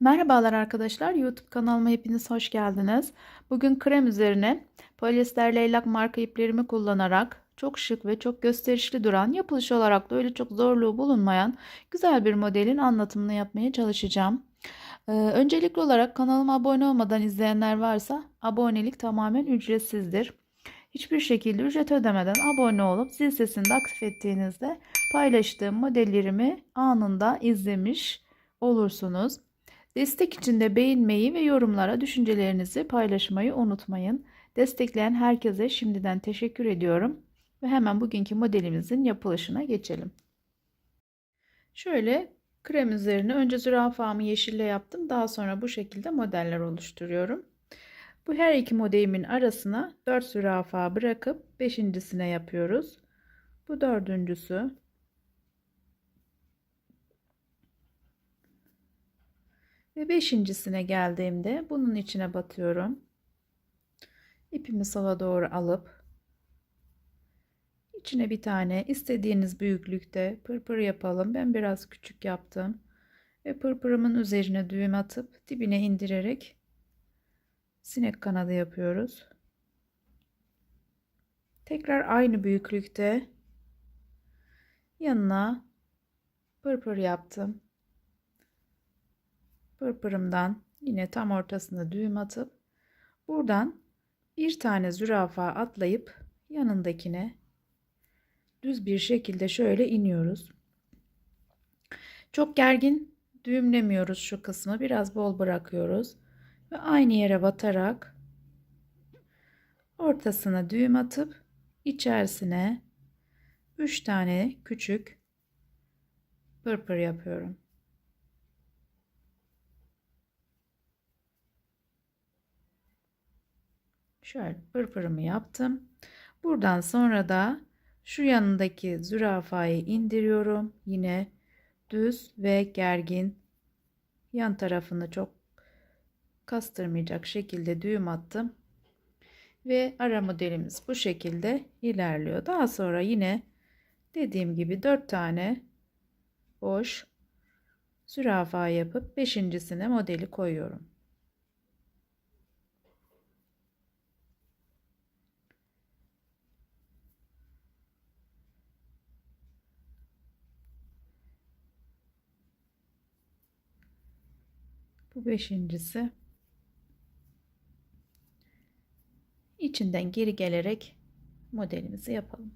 Merhabalar arkadaşlar. YouTube kanalıma hepiniz hoş geldiniz. Bugün krem üzerine polyester leylak marka iplerimi kullanarak çok şık ve çok gösterişli duran, yapılış olarak da öyle çok zorluğu bulunmayan güzel bir modelin anlatımını yapmaya çalışacağım. Ee, öncelikli olarak kanalıma abone olmadan izleyenler varsa abonelik tamamen ücretsizdir. Hiçbir şekilde ücret ödemeden abone olup zil sesini de aktif ettiğinizde paylaştığım modellerimi anında izlemiş olursunuz. Destek için de beğenmeyi ve yorumlara düşüncelerinizi paylaşmayı unutmayın. Destekleyen herkese şimdiden teşekkür ediyorum. Ve hemen bugünkü modelimizin yapılışına geçelim. Şöyle krem üzerine önce zürafamı yeşille yaptım. Daha sonra bu şekilde modeller oluşturuyorum. Bu her iki modelimin arasına 4 zürafa bırakıp beşincisine yapıyoruz. Bu dördüncüsü. Ve beşincisine geldiğimde bunun içine batıyorum. İpimi sola doğru alıp içine bir tane istediğiniz büyüklükte pırpır yapalım. Ben biraz küçük yaptım. Ve pırpırımın üzerine düğüm atıp dibine indirerek sinek kanadı yapıyoruz. Tekrar aynı büyüklükte yanına pırpır yaptım. Pırpırımdan yine tam ortasına düğüm atıp buradan bir tane zürafa atlayıp yanındakine düz bir şekilde şöyle iniyoruz. Çok gergin düğümlemiyoruz şu kısmı. Biraz bol bırakıyoruz. Ve aynı yere batarak ortasına düğüm atıp içerisine 3 tane küçük pırpır yapıyorum. Şöyle pırpırımı yaptım. Buradan sonra da şu yanındaki zürafayı indiriyorum. Yine düz ve gergin yan tarafını çok kastırmayacak şekilde düğüm attım. Ve ara modelimiz bu şekilde ilerliyor. Daha sonra yine dediğim gibi 4 tane boş zürafa yapıp beşincisine modeli koyuyorum. Beşincisi. İçinden geri gelerek modelimizi yapalım.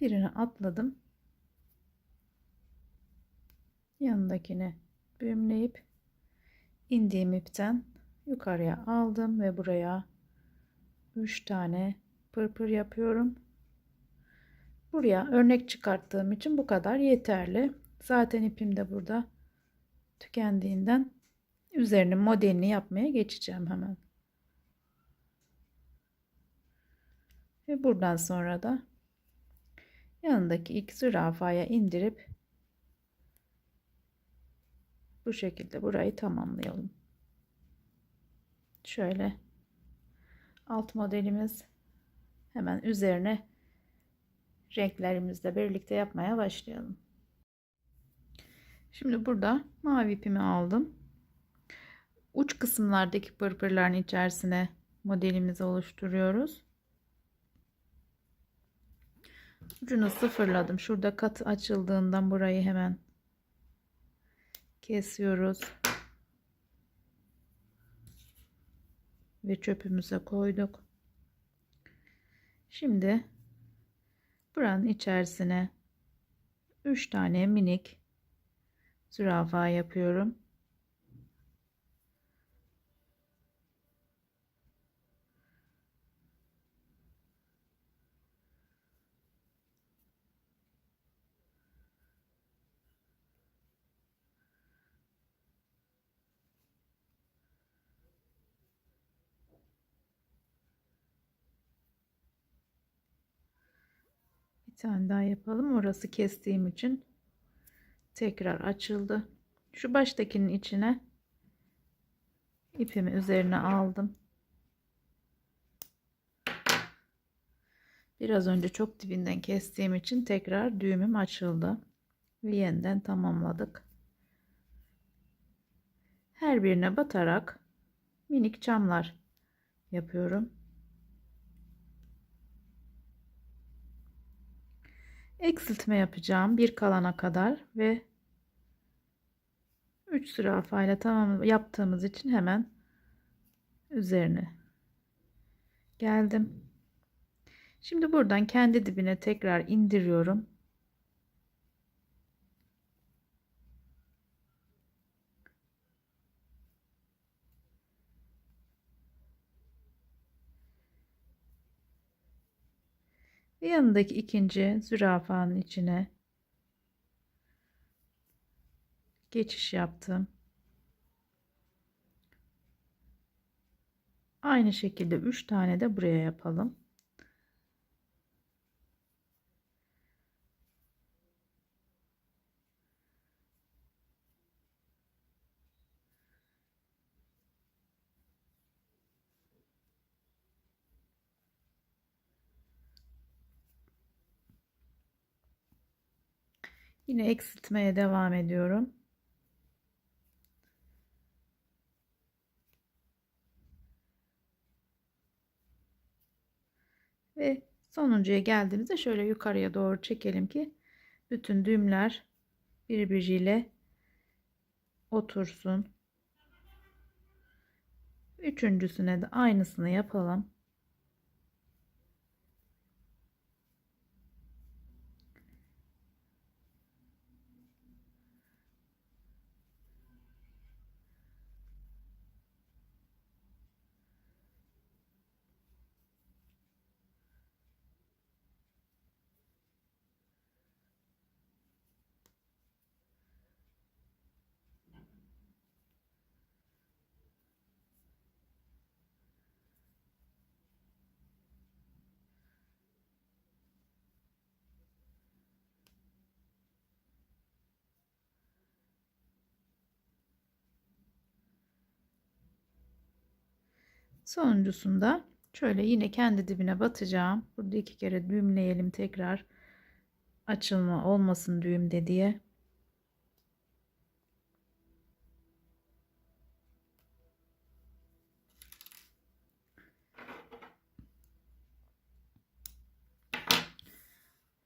Birini atladım. Yanındakini büyümleyip indiğim ipten yukarıya aldım ve buraya 3 tane pırpır yapıyorum. Buraya örnek çıkarttığım için bu kadar yeterli. Zaten ipim de burada tükendiğinden üzerinin modelini yapmaya geçeceğim hemen. Ve buradan sonra da yanındaki ilk zürafaya indirip bu şekilde burayı tamamlayalım. Şöyle alt modelimiz hemen üzerine renklerimizle birlikte yapmaya başlayalım. Şimdi burada mavi ipimi aldım. Uç kısımlardaki pırpırların içerisine modelimizi oluşturuyoruz. Ucunu sıfırladım. Şurada kat açıldığından burayı hemen kesiyoruz. Ve çöpümüze koyduk. Şimdi buranın içerisine 3 tane minik zürafa yapıyorum. Bir tane daha yapalım. Orası kestiğim için tekrar açıldı. Şu baştakinin içine ipimi üzerine aldım. Biraz önce çok dibinden kestiğim için tekrar düğümüm açıldı. Ve yeniden tamamladık. Her birine batarak minik çamlar yapıyorum. Eksiltme yapacağım bir kalana kadar ve 3 zürafayla tamam yaptığımız için hemen üzerine geldim. Şimdi buradan kendi dibine tekrar indiriyorum. Ve yanındaki ikinci zürafanın içine geçiş yaptım. Aynı şekilde 3 tane de buraya yapalım. Yine eksiltmeye devam ediyorum. Ve sonuncuya geldiğimizde şöyle yukarıya doğru çekelim ki bütün düğümler birbiriyle otursun. Üçüncüsüne de aynısını yapalım. Sonuncusunda şöyle yine kendi dibine batacağım. Burada iki kere düğümleyelim tekrar. Açılma olmasın düğümde diye.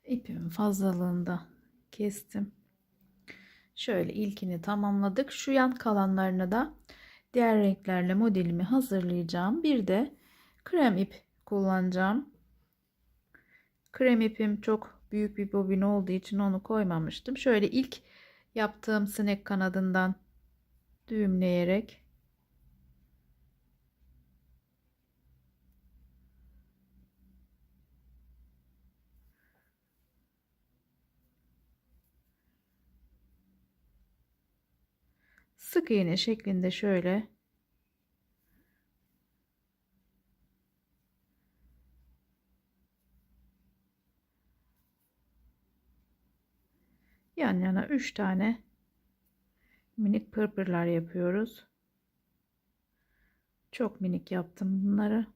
İpimin fazlalığını da kestim. Şöyle ilkini tamamladık. Şu yan kalanlarını da diğer renklerle modelimi hazırlayacağım. Bir de krem ip kullanacağım. Krem ipim çok büyük bir bobin olduğu için onu koymamıştım. Şöyle ilk yaptığım sinek kanadından düğümleyerek sık iğne şeklinde şöyle yan yana 3 tane minik pırpırlar yapıyoruz. Çok minik yaptım bunları.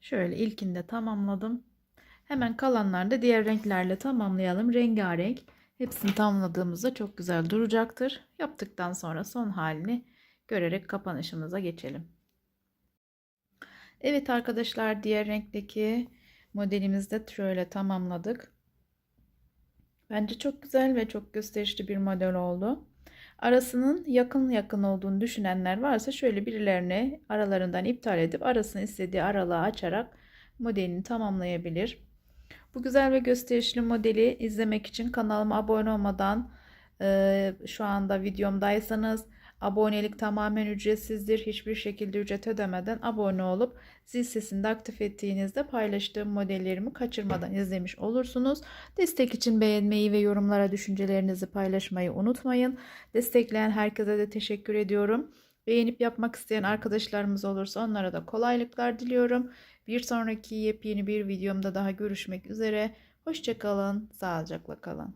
Şöyle ilkinde tamamladım. Hemen kalanları da diğer renklerle tamamlayalım. Rengarenk. Hepsini tamamladığımızda çok güzel duracaktır. Yaptıktan sonra son halini görerek kapanışımıza geçelim. Evet arkadaşlar diğer renkteki modelimizi de şöyle tamamladık. Bence çok güzel ve çok gösterişli bir model oldu. Arasının yakın yakın olduğunu düşünenler varsa şöyle birilerini aralarından iptal edip arasını istediği aralığı açarak modelini tamamlayabilir. Bu güzel ve gösterişli modeli izlemek için kanalıma abone olmadan e, şu anda videomdaysanız abonelik tamamen ücretsizdir. Hiçbir şekilde ücret ödemeden abone olup zil sesini de aktif ettiğinizde paylaştığım modellerimi kaçırmadan izlemiş olursunuz. Destek için beğenmeyi ve yorumlara düşüncelerinizi paylaşmayı unutmayın. Destekleyen herkese de teşekkür ediyorum. Beğenip yapmak isteyen arkadaşlarımız olursa onlara da kolaylıklar diliyorum. Bir sonraki yepyeni bir videomda daha görüşmek üzere. Hoşçakalın, sağlıcakla kalın.